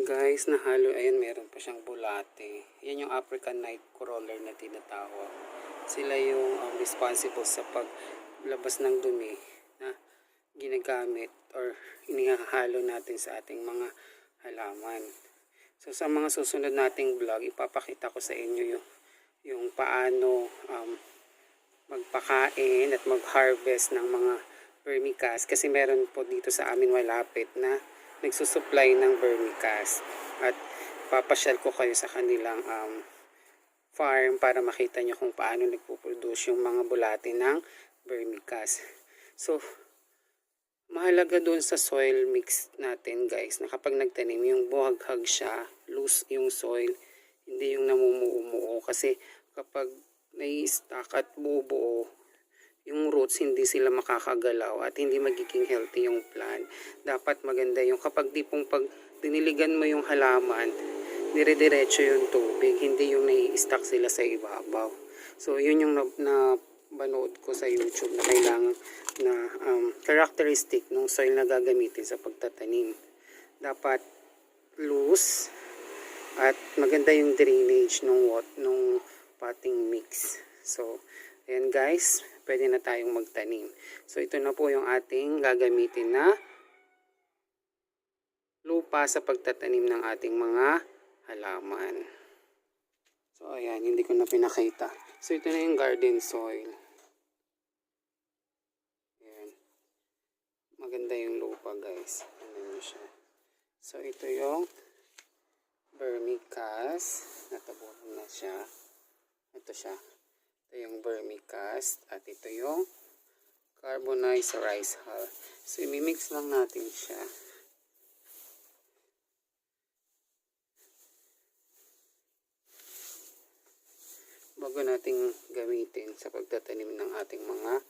guys, nahalo, ayan meron pa siyang bulate. Yan yung African night crawler na tinatawag. Sila yung um, responsible sa paglabas ng dumi na ginagamit or inihahalo natin sa ating mga halaman. So sa mga susunod nating vlog, ipapakita ko sa inyo yung, yung paano um, magpakain at mag-harvest ng mga vermicast kasi meron po dito sa amin malapit na nagsusupply ng vermicast at papasyal ko kayo sa kanilang um, farm para makita nyo kung paano nagpo-produce yung mga bulate ng vermicast. So, mahalaga doon sa soil mix natin guys na kapag nagtanim yung buhaghag siya, loose yung soil, hindi yung namumuo kasi kapag nai-stack at buo yung roots hindi sila makakagalaw at hindi magiging healthy yung plant. Dapat maganda yung kapag di pong pag diniligan mo yung halaman, dire-diretso yung tubig, hindi yung nai-stack sila sa ibabaw. So yun yung na, na banood ko sa YouTube na kailangan na um, characteristic ng soil na gagamitin sa pagtatanim. Dapat loose at maganda yung drainage ng what nung potting mix. So, ayan guys, pwede na tayong magtanim. So, ito na po yung ating gagamitin na lupa sa pagtatanim ng ating mga halaman. So, ayan, hindi ko na pinakita. So, ito na yung garden soil. Ayan. Maganda yung lupa, guys. Ano siya. So, ito yung vermicast. Natabunan na siya. Ito siya. Ito yung vermicast. At ito yung carbonized rice hull. So, imimix lang natin siya. bago nating gamitin sa pagtatanim ng ating mga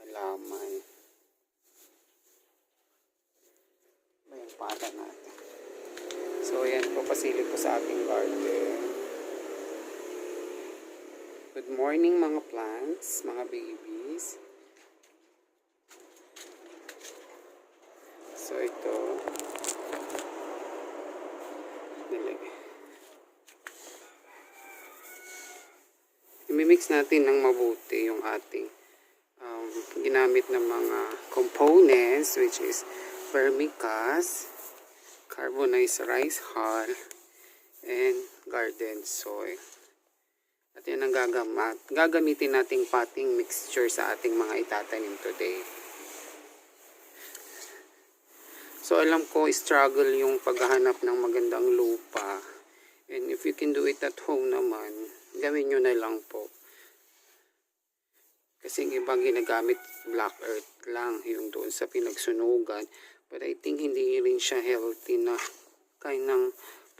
halaman. Ayan, pala natin. So, ayan po, pasilip po sa ating garden. Good morning mga plants, mga babies. So, ito. Imimix natin ng mabuti yung ating um, ginamit ng mga components which is vermicast, carbonized rice hull, and garden soil. At yan ang gagamat. Gagamitin nating potting mixture sa ating mga itatanim today. So alam ko struggle yung paghahanap ng magandang lupa. And if you can do it at home naman, gawin nyo na lang po. Kasi ibang ginagamit black earth lang, yung doon sa pinagsunugan. But I think hindi rin siya healthy na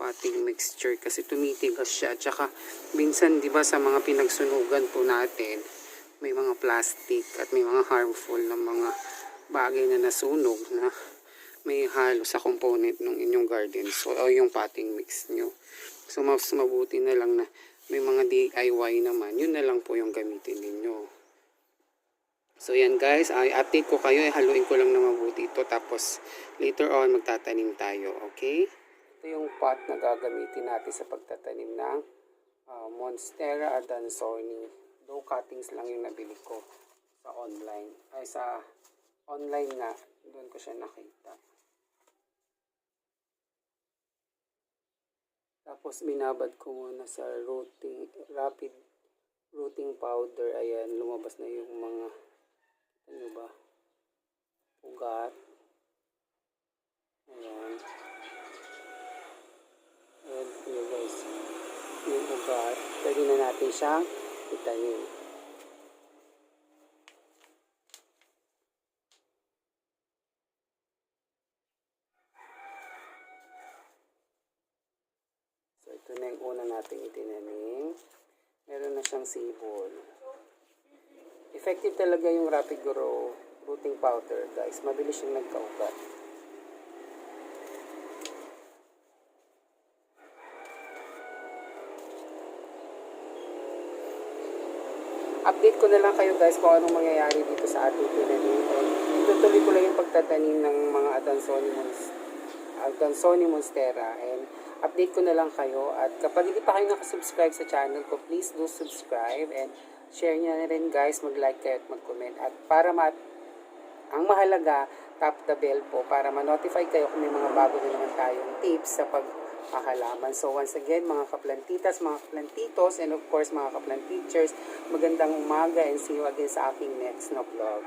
potting mixture kasi tumitigas siya. At saka minsan 'di ba sa mga pinagsunugan po natin, may mga plastic at may mga harmful na mga bagay na nasunog na may halo sa component ng inyong garden so o yung potting mix nyo. So mas mabuti na lang na may mga DIY naman, yun na lang po yung gamitin ninyo. So yan guys, ay update ko kayo, eh, haluin ko lang na mabuti ito tapos later on magtatanim tayo, okay? Ito yung pot na gagamitin natin sa pagtatanim ng uh, Monstera adansoni. Dough cuttings lang yung nabili ko sa online. Ay sa online nga, doon ko siya nakita. Tapos binabad ko muna sa rooting, rapid rooting powder. Ayan, lumabas na yung mga, ano ba, ugat. Ayan. Ayan, yun guys. Yung ugat. Pwede siyang itanim. So, ito na yung una nating itinanim. Meron na siyang sibol. Effective talaga yung Rapid Grow rooting powder, guys. Mabilis yung nagkaugat. Update ko na lang kayo guys kung anong mangyayari dito sa ating tinanim. Itutuloy ko lang yung pagtatanim ng mga Adansoni Aldansoni Monstera and update ko na lang kayo. At kapag hindi pa kayo nakasubscribe sa channel ko, please do subscribe and share nyo na rin guys, mag-like kayo at mag-comment. At para ma ang mahalaga, tap the bell po para ma-notify kayo kung may mga bago na naman tayong tips sa paghahalaman. So once again, mga kaplantitas, mga kaplantitos, and of course mga kaplanteachers, magandang umaga and see you again sa aking next na vlog.